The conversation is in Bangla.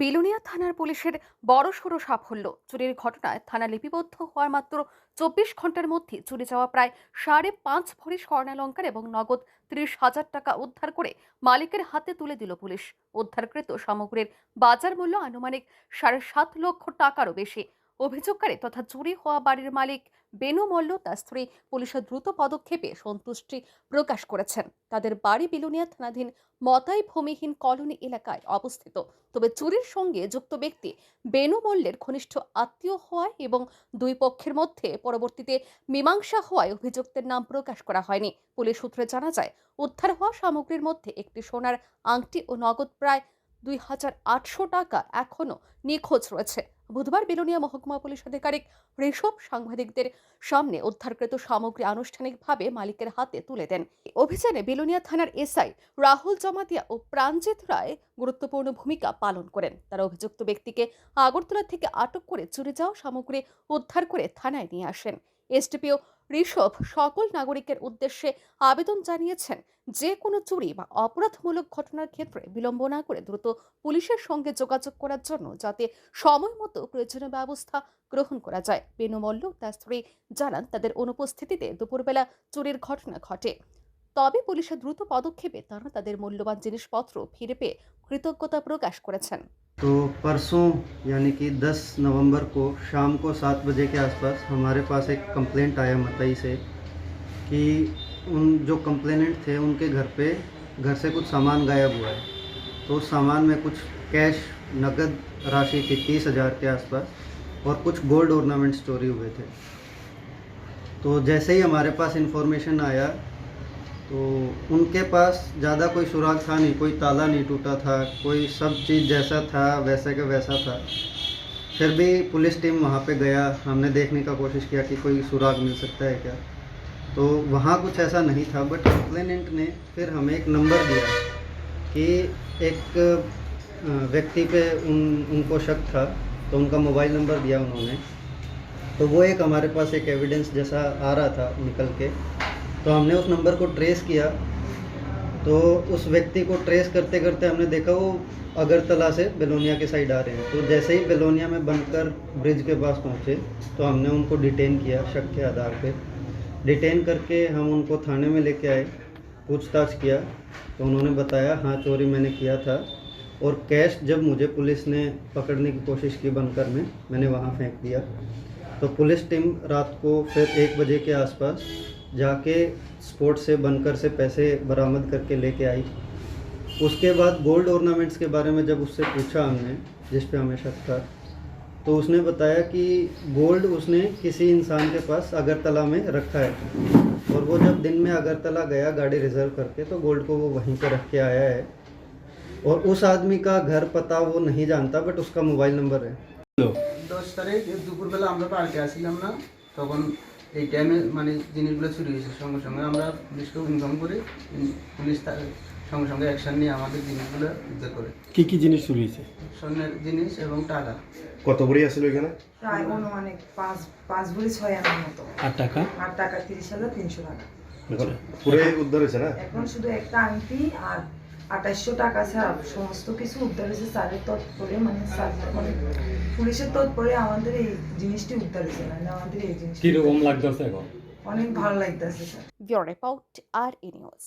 বিলুনিয়া থানার পুলিশের বড়সড় সাফল্য। চুরির ঘটনায় থানা লিপিবদ্ধ হওয়ার মাত্র চব্বিশ ঘণ্টার মধ্যে চুরি যাওয়া প্রায় সাড়ে পাঁচ ভরি স্বর্ণালঙ্কার এবং নগদ ত্রিশ হাজার টাকা উদ্ধার করে মালিকের হাতে তুলে দিল পুলিশ। উদ্ধারকৃত সামগ্রীর বাজার মূল্য আনুমানিক সাড়ে সাত লক্ষ টাকারও বেশি। অভিযোগকারী তথা চুরি হওয়া বাড়ির মালিক বেনু মল্ল, তার স্ত্রী পুলিশের দ্রুত পদক্ষেপে সন্তুষ্টি প্রকাশ করেছেন। তাদের বাড়ি বিলুনিয়া থানাধীন মতাই ভূমিহীন কলোনি এলাকায় অবস্থিত। তবে চুরির সঙ্গে যুক্ত ব্যক্তি বেনু মল্লের ঘনিষ্ঠ আত্মীয় হওয়ায় এবং দুই পক্ষের মধ্যে পরবর্তীতে মীমাংসা হওয়ায় অভিযুক্তের নাম প্রকাশ করা হয়নি। পুলিশ সূত্রে জানা যায়, উদ্ধার হওয়া সামগ্রীর মধ্যে একটি সোনার আংটি ও নগদ প্রায় দুই হাজার আটশো টাকা এখনও নিখোঁজ রয়েছে। বুধবার বিলোনিয়া মহকুমা পুলিশ আধিকারিক ঋষভ সাংবাদিকদের সামনে উদ্ধারকৃত সামগ্রী আনুষ্ঠানিকভাবে মালিকের হাতে তুলে দেন। অভিযানে বিলোনিয়া থানার এসআই রাহুল জমাতিয়া ও প্রাণজিৎ রায় গুরুত্বপূর্ণ ভূমিকা পালন করেন। তারা অভিযুক্ত ব্যক্তিকে আগরতলা থেকে আটক করে চুরি যাওয়া সামগ্রী উদ্ধার করে থানায় নিয়ে আসেন। এসডিপিও ঋষভ সকল নাগরিকের উদ্দেশ্যে আবেদন জানিয়েছেন যে কোনো চুরি বা অপরাধমূলক ঘটনার ক্ষেত্রে বিলম্ব না করে দ্রুত পুলিশের সঙ্গে যোগাযোগ করার জন্য যাতে সময় মতো প্রয়োজনীয় ব্যবস্থা গ্রহণ করা যায়। বেনু মল্ল তার স্ত্রী জানান, তাদের অনুপস্থিতিতে দুপুরবেলা চুরির ঘটনা ঘটে। তবে পুলিশের দ্রুত পদক্ষেপে তারা তাদের মূল্যবান জিনিসপত্র ফিরে পেয়ে কৃতজ্ঞতা প্রকাশ করেছেন। तो परसों, यानी कि 10 नवंबर को शाम को सात बजे के आसपास हमारे पास एक कंप्लेंट आया मतई से कि उन जो कंप्लेनेंट थे, उनके घर पे घर से कुछ सामान गायब हुआ है। तो उस सामान में कुछ कैश नकद राशि थी तीस हज़ार के आसपास और कुछ गोल्ड ऑर्नामेंट्स चोरी हुए थे। तो जैसे ही हमारे पास इन्फॉर्मेशन आया तो उनके पास ज़्यादा कोई सुराग था नहीं, कोई ताला नहीं टूटा था, कोई सब चीज़ जैसा था, वैसे का वैसा था। फिर भी पुलिस टीम वहाँ पे गया, हमने देखने का कोशिश किया कि कोई सुराग मिल सकता है क्या। तो वहाँ कुछ ऐसा नहीं था बट कंप्लेनेंट ने फिर हमें एक नंबर दिया कि एक व्यक्ति पे उन, उनको शक था तो उनका मोबाइल नंबर दिया उन्होंने। तो वो एक हमारे पास एक एविडेंस जैसा आ रहा था निकल के। तो हमने उस नंबर को ट्रेस किया। तो उस व्यक्ति को ट्रेस करते करते हमने देखा, वो अगरतला से बेलोनिया के साइड आ रहे हैं। तो जैसे ही बेलोनिया में बनकर ब्रिज के पास पहुँचे तो हमने उनको डिटेन किया शक के आधार पर डिटेन करके हम उनको थाने में लेके आए, पूछताछ किया। तो उन्होंने बताया हाँ चोरी मैंने किया था। और कैश जब मुझे पुलिस ने पकड़ने की कोशिश की बनकर में, मैंने वहाँ फेंक दिया। तो पुलिस टीम रात को फिर एक बजे के आसपास जाके स्पोर्ट से बनकर से पैसे बरामद करके लेके आई उसके बाद गोल्ड ऑर्नामेंट्स के बारे में जब उससे पूछा हमने जिस पे हमें शक था तो उसने बताया कि गोल्ड उसने किसी इंसान के पास अगरतला में रखा है और वो जब दिन में अगरतला गया गाड़ी रिजर्व करके तो गोल्ड को वो वहीं पर रख के आया है और उस आदमी का घर पता वो नहीं जानता बट उसका मोबाइल नंबर है দশ তারিখ দুপুরবেলা আমরা পার্কে আসছিলাম না তখন এই টাইমে মানে জিনিসগুলো চুরি হয়েছে সঙ্গে সঙ্গে আমরা পুলিশকে ইনফর্ম করি পুলিশ তার সঙ্গে সঙ্গে অ্যাকশন নিয়ে আমাদের জিনিসগুলো উদ্ধার করে। কি কি জিনিস চুরি হয়েছে? স্বর্ণের জিনিস এবং টাকা। কত বড়ি আসছিল এখানে? প্রায় অনুমানিক পাঁচ পাঁচ ভরি ছয় আনার মতো। আর টাকা? আর টাকা তিরিশ হাজার তিনশো টাকা। এখন পুরোই উদ্ধার হয়েছে না? এখন শুধু একটা আংটি আর আঠাশশো টাকা ছাড়া সমস্ত কিছু উদ্ধার হয়েছে স্যারের তৎপরে মানে স্যার মানে পুলিশের তৎপরে আমাদের এই জিনিসটি উদ্ধার হয়েছে মানে আমাদের এই জিনিস কীরকম লাগতেছে এখন? অনেক ভালো লাগতেছে স্যার। ইউর রিপোর্ট আর ই নিউজ।